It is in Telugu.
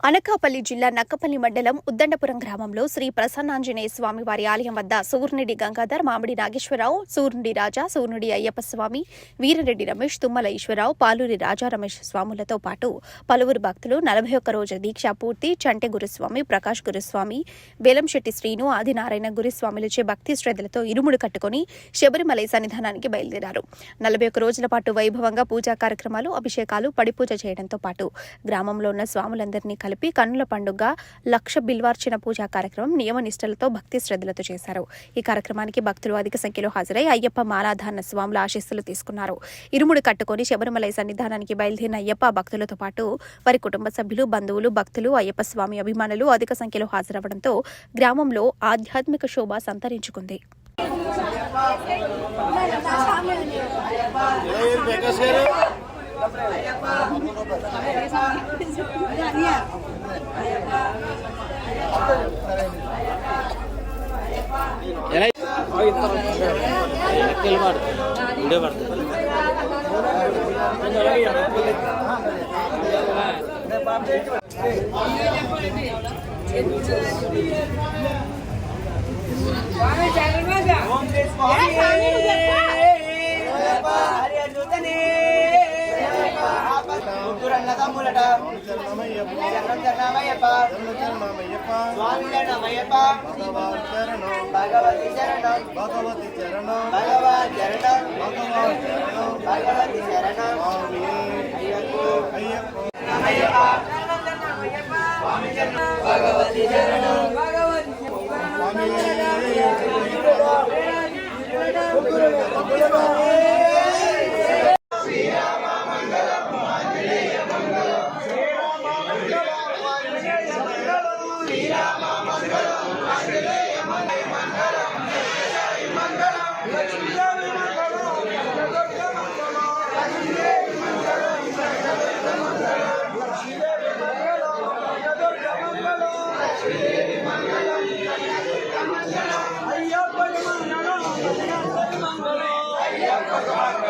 అనకాపల్లి జిల్లా నక్కపల్లి మండలం ఉద్దండపురం గ్రామంలో శ్రీ ప్రసన్నాంజనేయ స్వామి వారి ఆలయం వద్ద సూర్యుడి గంగాధర్ మామిడి నాగేశ్వరరావు సూర్నుడి రాజా సూర్యుడి అయ్యప్ప స్వామి వీరరెడ్డి రమేష్ తుమ్మల ఈశ్వరరావు పాలూరి రాజా రమేష్ స్వాములతో పాటు పలువురు భక్తులు నలభై ఒక్క రోజు దీక్ష పూర్తి చంటె గురుస్వామి ప్రకాష్ గురుస్వామి వేలంశెట్టి శ్రీను ఆదినారాయణ గురుస్వాములచే భక్తి శ్రద్ధలతో ఇరుముడు కట్టుకుని శబరిమలై సన్నిధానానికి బయలుదేరారు. నలభై ఒక్క రోజుల పాటు వైభవంగా పూజా కార్యక్రమాలు అభిషేకాలు పడిపూజ చేయడంతో పాటు గ్రామంలో ఉన్న స్వాములందరినీ కలిపి కన్నుల పండుగ లక్ష బిల్వార్చన పూజా కార్యక్రమం నియమ నిష్టలతో భక్తి శ్రద్ధలతో చేశారు ఈ కార్యక్రమానికి భక్తులు అధిక సంఖ్యలో హాజరై అయ్యప్ప మాలాధారణ స్వాముల ఆశీస్సులు తీసుకున్నారు ఇరుముడు కట్టుకొని శబరిమలై సన్నిధానానికి బయలుదేరిన అయ్యప్ప భక్తులతో పాటు వారి కుటుంబ సభ్యులు బంధువులు భక్తులు అయ్యప్ప స్వామి అభిమానులు అధిక సంఖ్యలో హాజరవడంతో గ్రామంలో ఆధ్యాత్మిక శోభ సంతరించుకుంది ఎలా లెక్కలు పడుతుంది వీడియో పడుతుంది ముగ్గురన్నదమ్ములట జనం జనమయ్యప్ప స్వామి జనమయ్యప్ప భగవతి శరణం భగవతి చరణం భగవత్ శరణం భగవాన్ చరణం భగవతి శరణం స్వామి. అయ్యప్ప అయ్యప్ప భగవతి శరణం స్వామి ముగ్గురన్నదమ్ములట Bye.